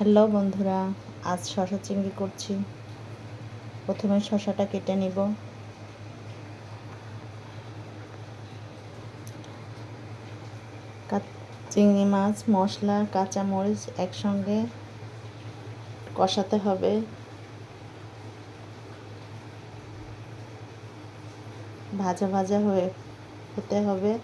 Hello বন্ধুরা, আজ শশা চিংড়ি করছি। প্রথমে শশাটা কেটে নিব। চিংড়ি মাছ, মশলা কাঁচা মরিচ একসঙ্গে কষাতে হবে। ভাজা ভাজা হয়ে হতে হবে।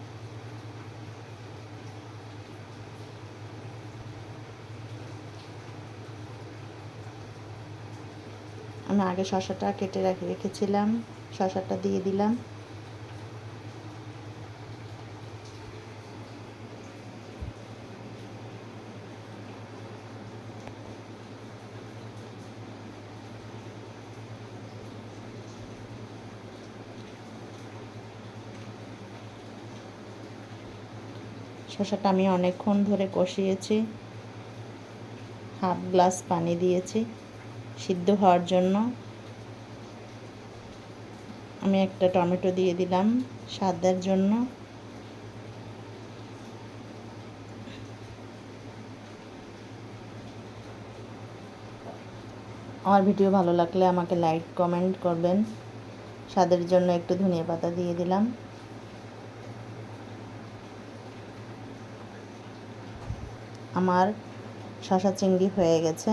আমি আগে শশাটা কেটে রাখি রেখেছিলাম, শশাটা দিয়ে দিলাম। শশাটা আমি অনেকক্ষণ ধরে কষিয়েছি। হাফ গ্লাস পানি দিয়েছি। সিদ্ধ হওয়ার জন্য আমি একটা টমেটো দিয়ে দিলাম স্বাদের জন্য। আমার ভিডিও ভালো লাগলে আমাকে লাইক, কমেন্ট করবেন। স্বাদের জন্য একটু ধনিয়া পাতা দিয়ে দিলাম। আমার শশা চিংড়ি হয়ে গেছে।